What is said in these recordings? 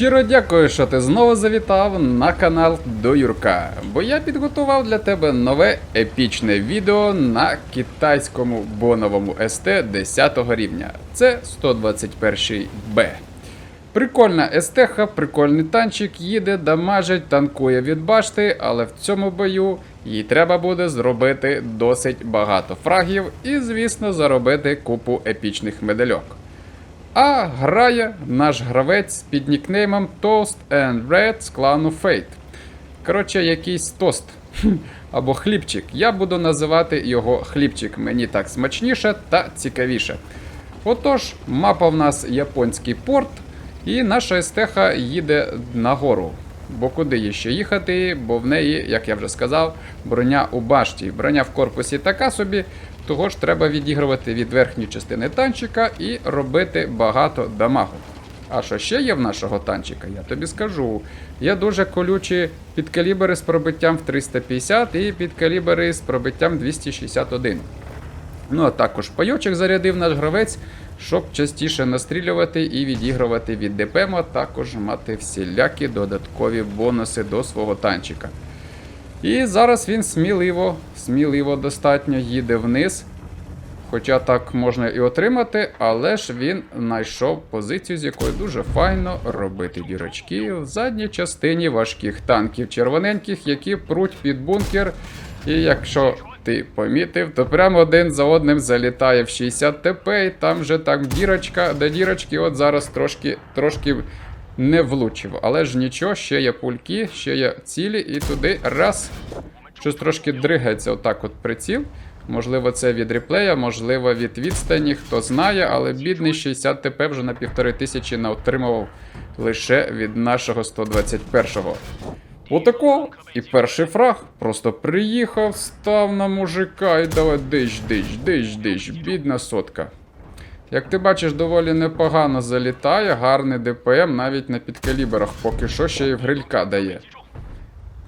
Щиро дякую, що ти знову завітав на канал до Юрка, бо я підготував для тебе нове епічне відео на китайському боновому СТ 10 рівня. Це 121 Б. Прикольна естеха, прикольний танчик, їде, дамажить, танкує від башти, але в цьому бою їй треба буде зробити досить багато фрагів і, звісно, заробити купу епічних медальок. А грає наш гравець під нікнеймом Toast and Red з клану Fate. Коротше, якийсь тост або хлібчик. Я буду називати його хлібчик. Мені так смачніше та цікавіше. Отож, мапа в нас японський порт, і наша естеха їде нагору. Бо куди їй ще їхати, бо в неї, як я вже сказав, броня у башті. Броня в корпусі така собі, того ж треба відігрувати від верхньої частини танчика і робити багато дамагу. А що ще є в нашого танчика, я тобі скажу. Є дуже колючі підкалібери з пробиттям в 350 і підкалібери з пробиттям 261. Ну а також пайочок зарядив наш гравець, щоб частіше настрілювати і відігрувати від ДПМ, а також мати всілякі додаткові бонуси до свого танчика. І зараз він сміливо, сміливо достатньо їде вниз. Хоча так можна і отримати, але ж він знайшов позицію, з якої дуже файно робити дірочки в задній частині важких танків червоненьких, які пруть під бункер. І якщо ти помітив, то прямо один за одним залітає в 60 ТП, і там вже так дірочка до дірочки, от зараз трошки, трошки не влучив. Але ж нічого, ще є пульки, ще є цілі, і туди раз. Щось трошки дригається отак от приціл. Можливо, це від реплея, можливо, від відстані, хто знає, але бідний 60 ТП вже на півтори тисячі не отримував лише від нашого 121-го. Отако. І перший фраг просто приїхав, став на мужика і давай диш, диш, диш, диш, бідна сотка. Як ти бачиш, доволі непогано залітає, гарний ДПМ навіть на підкаліберах, поки що ще й в грилька дає.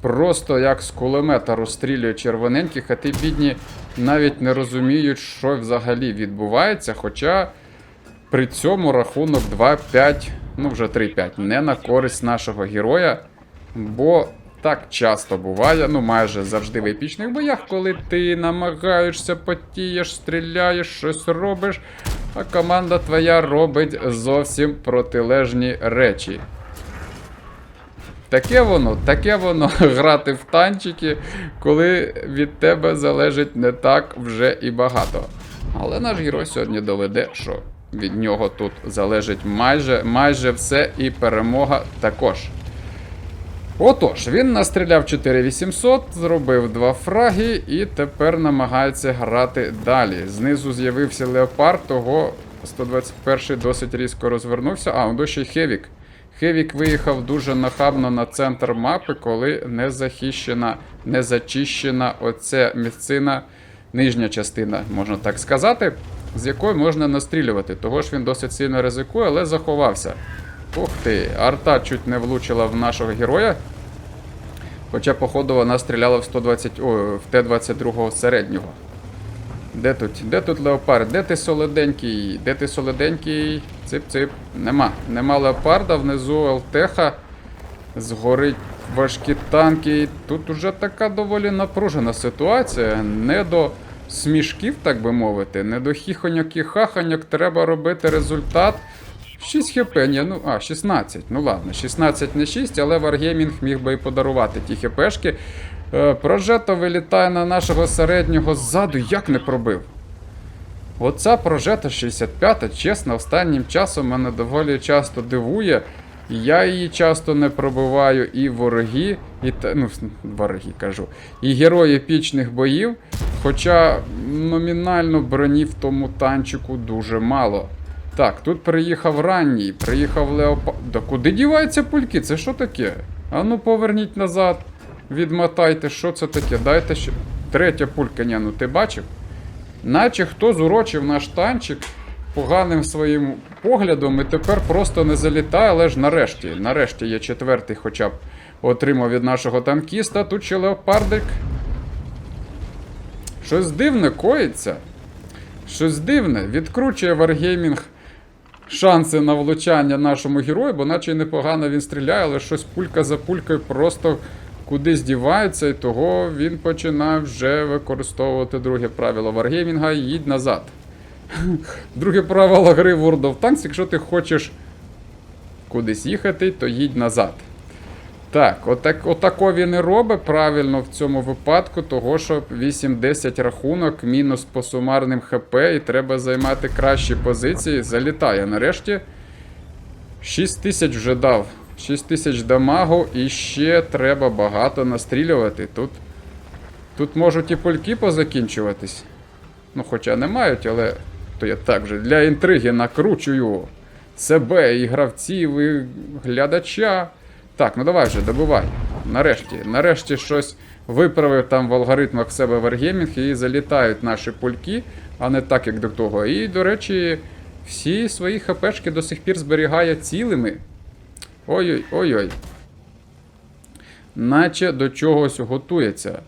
Просто як з кулемета розстрілює червоненьких, а ті бідні навіть не розуміють, що взагалі відбувається. Хоча при цьому рахунок 2-5, ну вже 3-5, не на користь нашого героя. Бо так часто буває, ну майже завжди в епічних боях, коли ти намагаєшся, потієш, стріляєш, щось робиш, а команда твоя робить зовсім протилежні речі. Таке воно, таке воно грати в танчики, коли від тебе залежить не так вже і багато. Але наш герой сьогодні доведе, що від нього тут залежить майже, майже все, і перемога також. Отож, він настріляв 4800, зробив два фраги і тепер намагається грати далі. Знизу з'явився леопард, того 121-й досить різко розвернувся. А, он ще й Хевік. Хевік виїхав дуже нахабно на центр мапи, коли не захищена, не зачищена оця місцина, нижня частина, можна так сказати, з якої можна настрілювати. Того ж він досить сильно ризикує, але заховався. Ух ти, арта чуть не влучила в нашого героя. Хоча, походу, вона стріляла в 120, о, в Т-22 середнього. Де тут? Де тут леопард? Де ти солоденький? Де ти солоденький? Цип-цип. Нема. Нема леопарда, внизу ЛТХа. Згорить важкі танки. Тут уже така доволі напружена ситуація. Не до смішків, так би мовити, не до хіхоньок і хахоньок треба робити результат. 6 хп, ну, а, 16. Ну ладно, 16 не 6, але Wargaming міг би і подарувати ті хпшки. Е, Прожето вилітає на нашого середнього ззаду, як не пробив. Оця прожета 65, чесно, останнім часом мене доволі часто дивує. Я її часто не пробиваю, і вороги, і ну, вороги кажу, і герої епічних боїв. Хоча номінально броні в тому танчику дуже мало. Так, тут приїхав ранній, приїхав Леопард. Да куди діваються пульки? Це що таке? А ну поверніть назад, відмотайте, що це таке? Дайте ще. Третя пулька, ні, ну ти бачив? Наче хто зурочив наш танчик поганим своїм поглядом і тепер просто не залітає, але ж нарешті, нарешті є четвертий хоча б отримав від нашого танкіста. Тут ще леопардик. Щось дивне коїться. Щось дивне. Відкручує Wargaming шанси на влучання нашому герою, бо наче й непогано він стріляє, але щось пулька за пулькою просто кудись дівається, і того він починає вже використовувати друге правило Варгеймінга їдь назад. Друге правило гри World of Tanks, якщо ти хочеш кудись їхати, то їдь назад. Так, отак, отако він і робить правильно в цьому випадку, того що 8-10 рахунок, мінус по сумарним ХП, і треба займати кращі позиції. Залітає нарешті. 6 тисяч вже дав. 6 тисяч дамагу і ще треба багато настрілювати. Тут, тут можуть і пульки позакінчуватись. Ну, хоча не мають, але то я так же для інтриги накручую себе і гравців, і глядача. Так, ну давай вже, добивай. Нарешті. Нарешті щось виправив там в алгоритмах себе Wargaming і залітають наші пульки, а не так, як до того. І, до речі, всі свої хпшки до сих пір зберігає цілими. Ой-ой, ой-ой. Наче до чогось готується.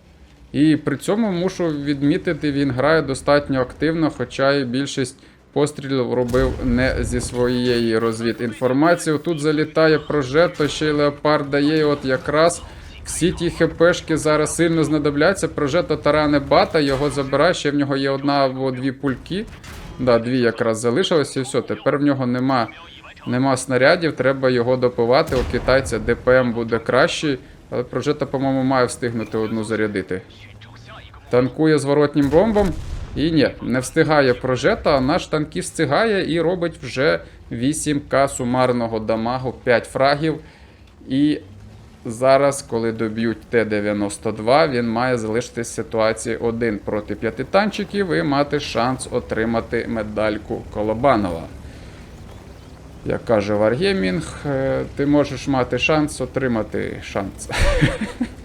І при цьому мушу відмітити, він грає достатньо активно, хоча і більшість пострілів робив не зі своєї розвідінформації. Тут залітає прожето, ще й леопард дає, от якраз всі ті хпшки зараз сильно знадобляться. Прожето таране бата, його забирає, ще в нього є одна або дві пульки. Да, дві якраз залишилось і все. Тепер в нього нема, нема снарядів, треба його допивати. У китайця ДПМ буде кращий, але прожето, по-моєму, має встигнути одну зарядити. Танкує зворотнім бомбом. І ні, не встигає прожета, а наш танкіст встигає і робить вже 8к сумарного дамагу, 5 фрагів. І зараз, коли доб'ють Т-92, він має залишитись ситуації 1 проти 5 танчиків і мати шанс отримати медальку Колобанова. Як каже Варгемінг, е, ти можеш мати шанс отримати шанс.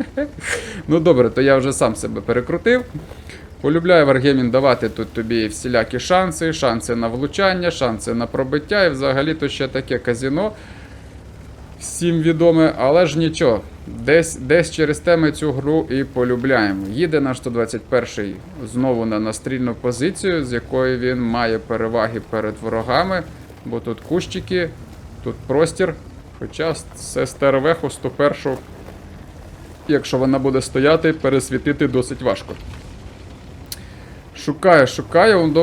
ну добре, то я вже сам себе перекрутив. Полюбляє Wargaming давати тут тобі всілякі шанси, шанси на влучання, шанси на пробиття і взагалі то ще таке казіно. Всім відоме, але ж нічого. Десь десь через те ми цю гру і полюбляємо. Їде наш 121-й знову на настрільну позицію, з якої він має переваги перед ворогами, бо тут кущики, тут простір. Хоча з СТРВ 101, якщо вона буде стояти, пересвітити досить важко. Шукає, шукає, он до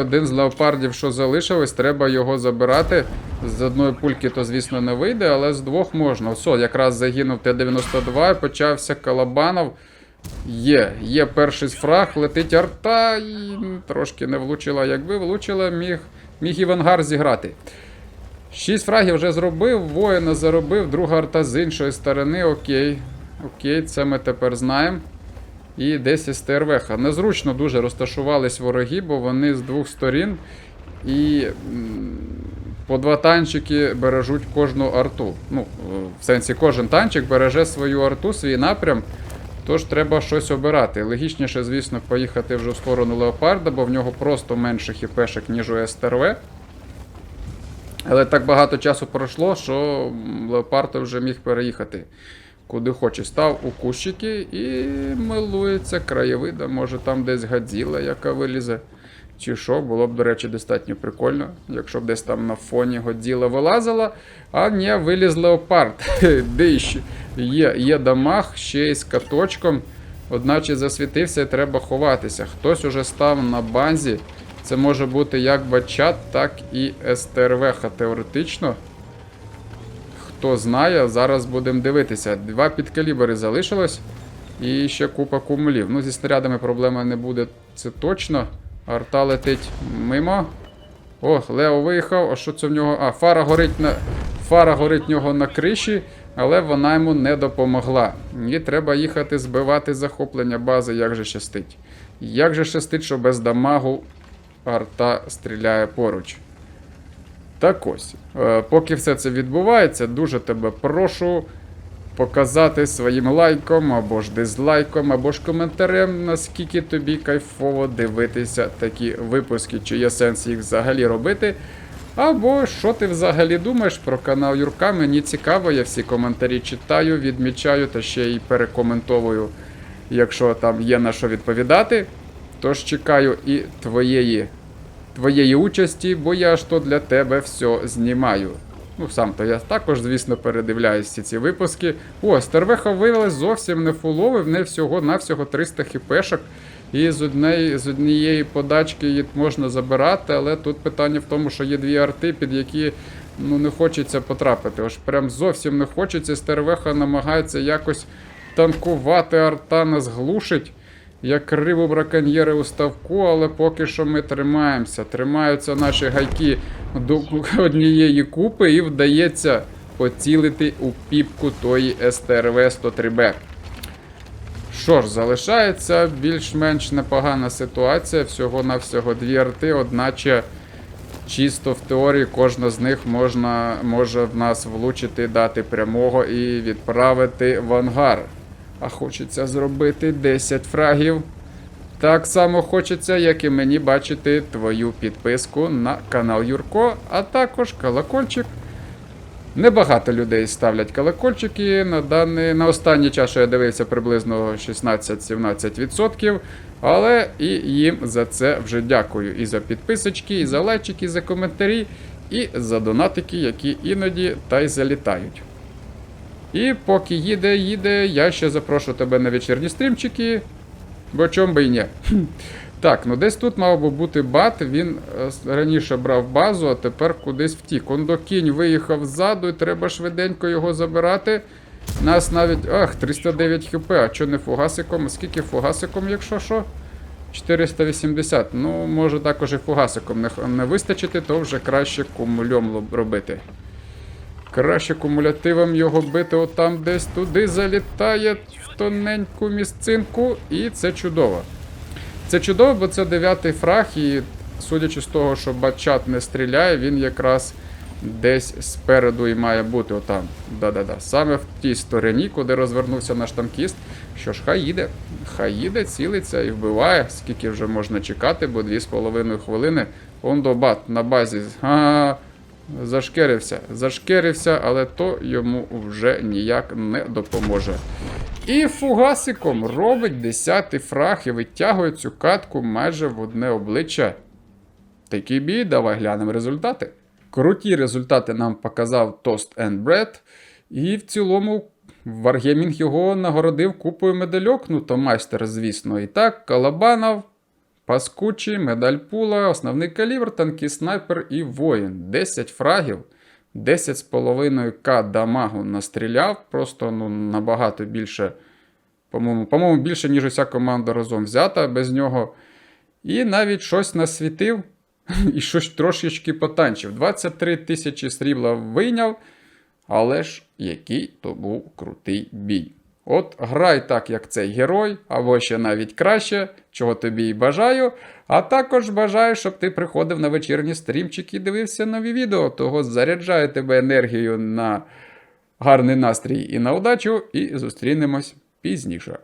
один з леопардів, що залишилось, треба його забирати. З одної пульки, то, звісно, не вийде, але з двох можна. Все, якраз загинув Т-92 і почався Калабанов. Є, є перший фраг, летить арта і трошки не влучила. Якби влучила, міг, міг Івангар зіграти. Шість фрагів вже зробив, воїна заробив, друга арта з іншої сторони. Окей. Окей, це ми тепер знаємо. І десь СТРВХ. Незручно дуже розташувались вороги, бо вони з двох сторін. І по два танчики бережуть кожну арту. Ну, в сенсі, кожен танчик береже свою арту, свій напрям. Тож треба щось обирати. Логічніше, звісно, поїхати вже в сторону Леопарда, бо в нього просто менше хіпешок, ніж у СТРВ. Але так багато часу пройшло, що Леопард вже міг переїхати куди хоче. Став у кущики і милується краєвидом. Може там десь гадзіла, яка вилізе. Чи що, було б, до речі, достатньо прикольно, якщо б десь там на фоні Годзіла вилазила, а ні, виліз леопард. Дищ. Є є дамаг, ще й з каточком. Одначе засвітився і треба ховатися. Хтось уже став на базі. Це може бути як бачат, так і СТРВХ теоретично. Хто знає, зараз будемо дивитися. Два підкалібри залишилось. І ще купа кумулів. Ну, зі снарядами проблема не буде, це точно. Арта летить мимо. О, Лео виїхав. А що це в нього? А, фара горить на фара горить в нього на криші, але вона йому не допомогла. І треба їхати збивати захоплення бази, як же щастить. Як же щастить, що без дамагу арта стріляє поруч. Так ось, е, поки все це відбувається, дуже тебе прошу показати своїм лайком, або ж дизлайком, або ж коментарем, наскільки тобі кайфово дивитися такі випуски, чи є сенс їх взагалі робити. Або що ти взагалі думаєш про канал Юрка? Мені цікаво, я всі коментарі читаю, відмічаю та ще й перекоментовую, якщо там є на що відповідати. Тож чекаю і твоєї твоєї участі, бо я ж то для тебе все знімаю. Ну, сам то я також, звісно, передивляюсь всі ці випуски. О, Стервеха виявилась зовсім не фуловий, в неї всього-навсього 300 хіпешок. І з однієї, з однієї подачки її можна забирати, але тут питання в тому, що є дві арти, під які ну, не хочеться потрапити. Ось прям зовсім не хочеться. Стервеха намагається якось танкувати, арта нас глушить. Як рибу браконьєри у ставку, але поки що ми тримаємося. Тримаються наші гайки до однієї купи і вдається поцілити у піпку тої СТРВ-103Б. Що ж, залишається більш-менш непогана ситуація. Всього-навсього дві арти, одначе чисто в теорії кожна з них можна, може в нас влучити, дати прямого і відправити в ангар. А хочеться зробити 10 фрагів. Так само хочеться, як і мені бачити твою підписку на канал Юрко, а також колокольчик. Небагато людей ставлять колокольчики. На даний, на останній час, що я дивився, приблизно 16-17%. Але і їм за це вже дякую. І за підписочки, і за лайчики, і за коментарі, і за донатики, які іноді та й залітають. І поки їде, їде, я ще запрошу тебе на вечірні стрімчики. Бо чом би і ні. Так, ну десь тут мав би бути бат. Він е, раніше брав базу, а тепер кудись втік. Он до кінь виїхав ззаду, і треба швиденько його забирати. Нас навіть. Ах, 309 хп, а чо не фугасиком? Скільки фугасиком, якщо що? 480. Ну, може також і фугасиком не, не вистачити, то вже краще кумульом робити. Краще кумулятивом його бити отам десь туди залітає в тоненьку місцинку, і це чудово. Це чудово, бо це дев'ятий фраг, і судячи з того, що батчат не стріляє, він якраз десь спереду і має бути отам. Да-да-да. Саме в тій стороні, куди розвернувся наш танкіст. Що ж, хай їде. Хай їде, цілиться і вбиває, скільки вже можна чекати, бо 2,5 хвилини. Он до бат на базі. А, зашкерився. Зашкерився, але то йому вже ніяк не допоможе. І фугасиком робить 10 фраг і витягує цю катку майже в одне обличчя. Такий бій, давай глянемо результати. Круті результати нам показав Toast and Bread. І в цілому Wargaming його нагородив купою медальок. Ну, то майстер, звісно. І так, Калабанов, Паскучі, медаль пула, основний калібр, танкий снайпер і воїн. 10 фрагів, 10,5 к дамагу настріляв. Просто ну, набагато більше. По-моєму, по-моєму, більше, ніж уся команда разом взята без нього. І навіть щось насвітив і щось трошечки потанчив. 23 тисячі срібла вийняв, але ж який то був крутий бій. От грай так, як цей герой, або ще навіть краще, чого тобі і бажаю. А також бажаю, щоб ти приходив на вечірні стрімчики і дивився нові відео. Того заряджаю тебе енергією на гарний настрій і на удачу, і зустрінемось пізніше.